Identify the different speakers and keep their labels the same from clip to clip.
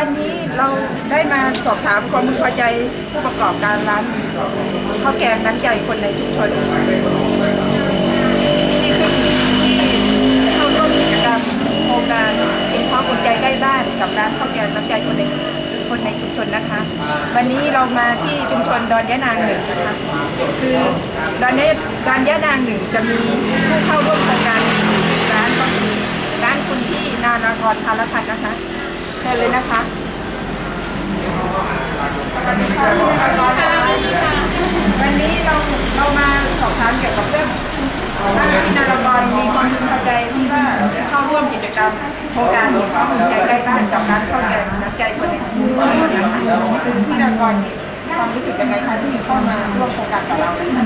Speaker 1: ันนี้เราได้มาสอบถามความพึงพอใจผู้ประกอบการร้านข้าวแกงน้ำใจคนในชุมชนที่ขึ้นที่เข้าร่วมกิจกรรมโครงการชิงพร้อมอุ่นใจใกล้บ้านกับร้านข้าวแกงน้ำใจคนในคนในชุมชนนะคะ วันนี้เรามาที่ชุมชนดอนยะนางหนึ่งนะคะคือดอนยะดอนยะนางหนึ่งจะมีผู้เข้าร่วมโครงการร้านก็คือร้านคุณที่นานากรพารพัฒน์นะคะ เชิญเลยนะคะวันนี้เราเรามาสอบถามเกี่ยวกับเรื่องว่าพี่นารกรมีความพึงพอใจที่ว่าเข้าร่วมกิจกรรมโครงการของข้าวใจใกล้บ้านกับร้านข้าวแกงน้ำใจคนในชุมชนนะคะคือพี่นารกรมีความรู้สึกยังไงคะที่เข้ามาร่วมโครงการกับเรานะคะ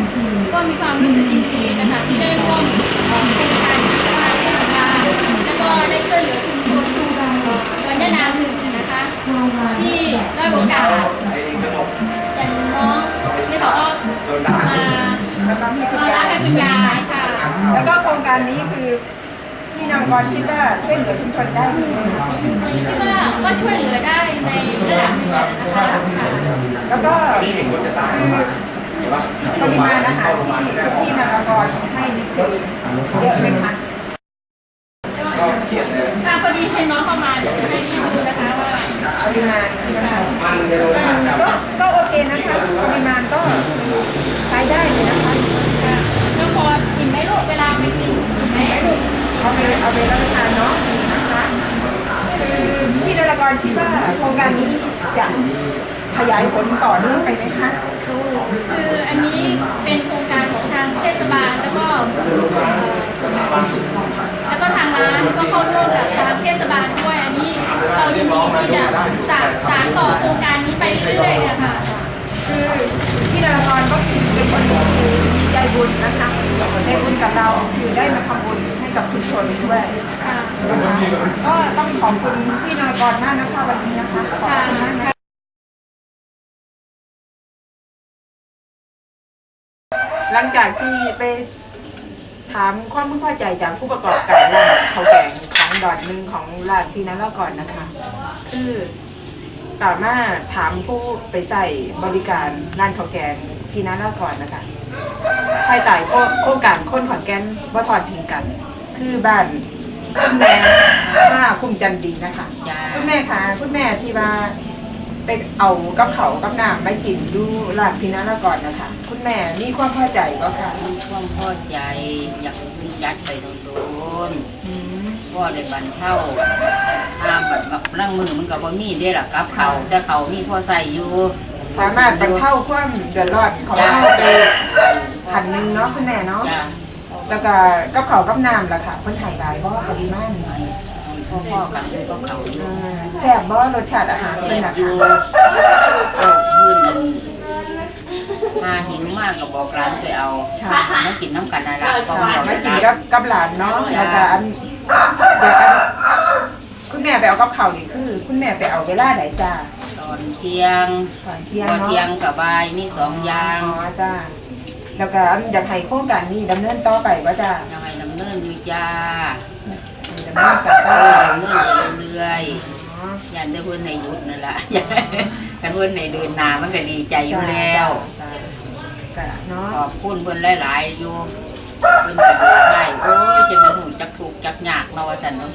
Speaker 2: ก็มีความรู้สึกยินดีนะคะที่ได้ร่วมโครงการกิจกรรมเทศบาแล้วก็ได้ช่วยเหลือชุมชน
Speaker 1: แล้วก็พี่คุณ
Speaker 2: มา
Speaker 1: ยาย
Speaker 2: ให้คุณยายค่ะ
Speaker 1: แล้วก็โครงการนี้คือพี่นารกรคิดว่าช่วยเหลือชุมชนได้ไหมคิ
Speaker 2: ดว่าก็ช่วยเหลือได้ในระดับหนึ่งนะคะ
Speaker 1: แล้วก็คือปริมาณอาหารที่พี่นารกรให้นี่คือเยอะไหมคะ
Speaker 2: ถ้าพอดีให้น้องเข้ามาให้ดูนะคะว่า
Speaker 1: ปริมาณนะคะก็ก็โอเคนะคะปริมาณก็ใช้ได้เลยนะคะ
Speaker 2: ค่ะแล้วพออิ่มไหมลูกเวลาไปกินอิ่มไหมลูก
Speaker 1: เอาไปเอาไปรับประทานเนาะนะคะคือพี่นา รกรคิดว่าโครงการนี้จะขยายผลต่อเนื่องไปไหมคะ
Speaker 2: คืออันนี้เป็นโครงการของทางเทศบาลแล้วก็เอ่อแล้วก็ทางร้านก็เข้าร่วมกับทางเทศบาลด้วยอันนี้เรายินดีที่จะสานสานต่อโครงการนี้ไปเรื่อยๆนะคะ
Speaker 1: คือพี่นารกรก็คือเป็นคนที่มีใจบุญนะคะใจบุญกับเราคือได้มาทำบุญให้ กับชุมชนด้วย
Speaker 2: ค่ะ
Speaker 1: ก็ต้องขอบคุณพี่นากรมากนะคะวันนี้นะคะขอบคุณมากนะคะหลังจากที่ไปถามความพึงพอใจจากผู้ประกอบการร้านข้าวแกงของดอนหนึ่งของร้านพี่นันก่อนนะคะ คือสามารถถามผู้ไปใส่บริการร้านข้าวแกงพี่นันก่อนนะคะภายใต้โครงการคนขอนแก่นบ่ทอดทิ้งกัน คือบ้านคุณแม่ป้าคุ้มจันดีนะคะ
Speaker 3: จ้า
Speaker 1: คุณแม่คะคุณแม่ที่ว่าไปเอากับเขาวกับน้ำมากินดูร้านพินาละก่อนนะคะ คุณแม่มีความพอใจก็ค่ะ
Speaker 3: มีความพอใจอยากยัดไปโดน
Speaker 1: อืม
Speaker 3: ๆพ่อได้บรรเทาห้ามบัดบักนั่งมือมันก็บ่มีได้หรอกกับเขาวแต่เขามีพ่อใส่อยู่
Speaker 1: สามารถบรรเทาความเดือดร้อนของเราไปขันหนึ่งเนาะคุณแม่เนาะ
Speaker 3: จ้า
Speaker 1: แล้วก็กับเขาวกับน้ำล่ะค่ะเพิ่นใหายหลายบ่ปริมาณ
Speaker 3: พ่อพ่อๆกันก็เขาอยู่
Speaker 1: อ่าแซ่บบ่รสชาติอาหาร
Speaker 3: แซ่
Speaker 1: เป็น
Speaker 3: บ
Speaker 1: นะ
Speaker 3: อยู่
Speaker 1: คะ
Speaker 3: เอาพื้นนั่นมาหินมากก็บอกร้านไปเอามากินน้ำกันนะล่ะก็
Speaker 1: ค่ะ
Speaker 3: เอา
Speaker 1: ไม่สีกับกับหลานเนาะแล้วก็อันเดี๋ยวอันคุณแม่ไปเอากับเขาวนี่คือ คุณแม่ไปเอาเวลาไหนจ้า
Speaker 3: ตอนเที่ยง
Speaker 1: ตอนเที่ยง
Speaker 3: พอ
Speaker 1: เนาะ
Speaker 3: เที่ยงกับบายมีสองอย่าง
Speaker 1: อ๋อจ้า แล้วก็อันอยากให้โครงการนี้ดำเนินต่อไปว่าจ้า
Speaker 3: ยังไงดำเนินอยู่จ้า
Speaker 1: ดำเนินต่อไป
Speaker 3: เออดำเนินไปเรื่อยๆ
Speaker 1: อ๋อ
Speaker 3: ยันได้เพื่อนในยุทธนั่นแหละกันเพื่อนในเดินหนามันก็ดีใจอยู่แล้ว
Speaker 1: จ้าจ้าเนาะ
Speaker 3: ขอบคุณเพื่อนหลายๆอยู่เพื่อนก็ดีใจโอ้ยจะมาหูจั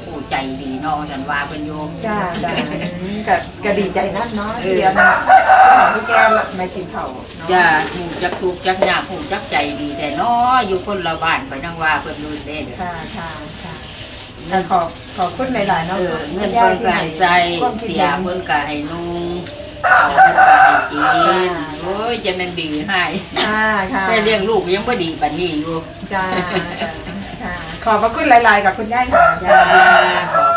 Speaker 3: ผู้ใจดีเนาะว่าสันว่าเพื่อนอยู่
Speaker 1: จ้าจ้าอืมก็ก็ดีใจนั่นเนาะเสียมาผู้แก่มาชิมเขาเนาะ
Speaker 3: จะหูจักถูกจักยากหูจักใจดีแต่เนาะอยู่คนละบ้านไปนั่งว่าเพื่อนดูเด้เด้อ
Speaker 1: ค่ะค่ะค่ะแต่ขอบขอบคุณหลายๆ
Speaker 3: เอ
Speaker 1: เนาะ
Speaker 3: อเงินเพิ่นก็ให้ใส่เสียเพิ่นก็ให้นุ่งเอาเพิ่นก็ให้กินโอ้ยจะมันดีให้
Speaker 1: ค่ะค่ะ
Speaker 3: แต่เลี้ยงลูกยังบ่ดีปานนี้อยู่
Speaker 1: จ้าจ้าค่ะข อบพระคุณหลาย ๆ กับคุณย่าค่ะ
Speaker 3: จ้าขอบ